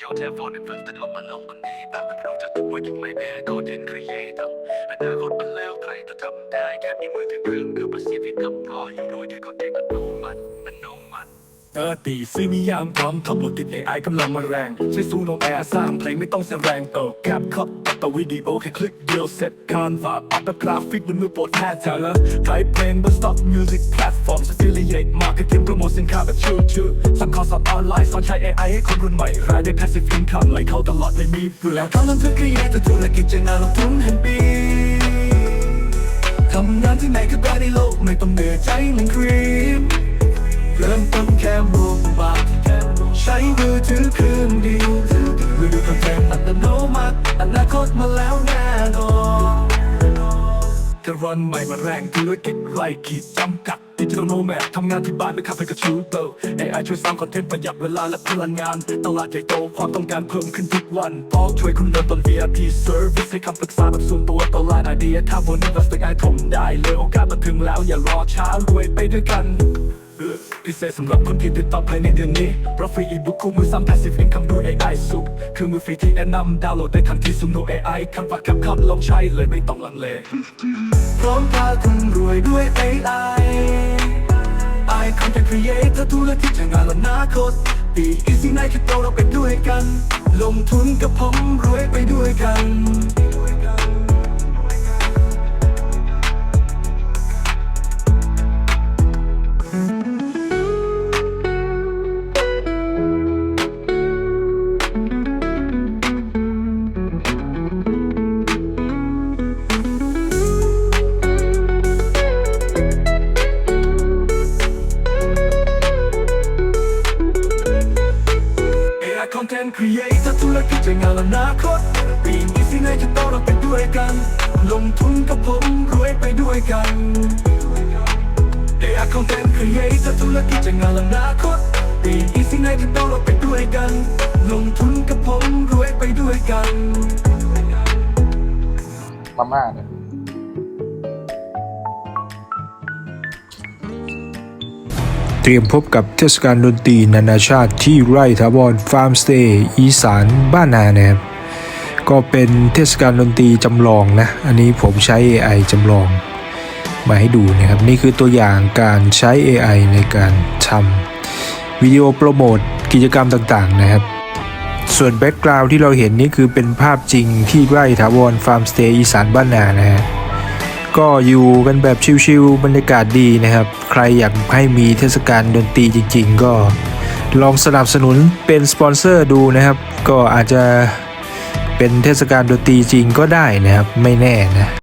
your telephone and first ออกมาลงคนนี้แต่มันเราจะตัวยังไม่แพ้ก็เด่นครีเอทอนาคตมันแล้วใครจะทำได้แค่มีมือถือเครื่องคือประสิทธิภาพพออยู่โดยที่คอนเทนต์อัตโนมัติอัตโนมัติเออตีซื้อนิยามพร้อมทำโหลดติด AI กำลังมาแรง ใช้ซูโนแอร์สร้างเพลงไม่ต้องเสียแรงเออแคปคับต ต่วิดีโอแค่คลิกเดียวเสร็จการฝาอัพกราฟิกบนมือโปรดแท้เธอแล้วขายเพลงบน Stock Music Platform Affiliate Marketing โปรโมทสินค้าแบบชื่อชื่อสั่งคอร์สอออนไลน์สอนใช้ AI ให้คนรุ่นใหม่ รายได้ passive income ไหลเข้าตลอดไม่มีเบื่อแล้วเขาเริ่มธุรกิจธุรกิจจะน่าลงทุนแห่งปีทำงานที่ไหนก็ได้ในโลกไม่ต้องเหนื่อยใจเหมือนครีมเริ่มต้นแค่โมบายใช้มือถือเครื่องเดียวมือถือคอนเทนต์อัตโนมัติอนา มาแล้วแน่นอนจะรันใหม่มาแรงธุรกิจไร้ขีดจำกัดดิจิทัลโนแมดทำงานที่บ้านไม่ขับไปกับชูเตอร์ AI ช่วยสร้างคอนเทนต์ประหยัดเวลาและพลังงาน ตลาดใหญ่โตความต้องการเพิ่มขึ้นทุกวันพอกช่วยคุณเริ่มต้น VIP Service ให้คำปรึกษาแบบส่วนตัวต่อไลน์ไอเดียถ้าวันนี้เราสกายถมได้เลยโอกาสมาถึงแล้วอย่ารอช้ารวยไปด้วยกัน พิเศษสำหรับคนที่ติดต่อภายในเดือนนี้เพราะฟรีอีบุ๊กคู่มือซ้ำ passive income ด้วย AI สุขคือมือฟรีที่แนะนำดาวน์โหลดได้ทันทีซุมโน AI คำฝากคำคำลองใช้เลยไม่ต้องลังเล พร้อมพาคุณรวยด้วย AI I content creator ธุรกิจจะงานอนาคตปี easy ในคิดโตเราไปด้วยกัน ลงทุนกับผมรวยไปด้วยกัน AI Content Creator ธุรกิจจะงานอนาคตปีนี้สิไหนจะโตเราไปด้วยกัน ลงทุนกับผมรวยไปด้วยกัน AI Content Creator ธุรกิจจะงานอนาคตปีนี้สิไหนจะโตเราไปด้วยกัน ลงทุนกับผมรวยไปด้วยกัน มาม่าเนี่ย รียมพบกับเทศกาลดนตรีนานาชาติที่ไร่ทาวรฟาร์มสเตย์อีสานบ้านนานะครับก็เป็นเทศกาลดนตรีจำลองนะ อันนี้ผมใช้ AI จำลองมาให้ดูนะครับ นี่คือตัวอย่างการใช้ AI ในการทำวิดีโอโปรโมทกิจกรรมต่างๆนะครับ ส่วนแบ็กกราวด์ที่เราเห็นนี่คือเป็นภาพจริงที่ไร่ทาวรฟาร์มสเตย์อีสานบ้านนานะฮะ ก็อยู่กันแบบชิลๆบรรยากาศดีนะครับ ใครอยากให้มีเทศกาลดนตรีจริง ๆ ก็ลองสนับสนุนเป็นสปอนเซอร์ดูนะครับ ก็อาจจะเป็นเทศกาลดนตรีจริงก็ได้นะครับ ไม่แน่นะ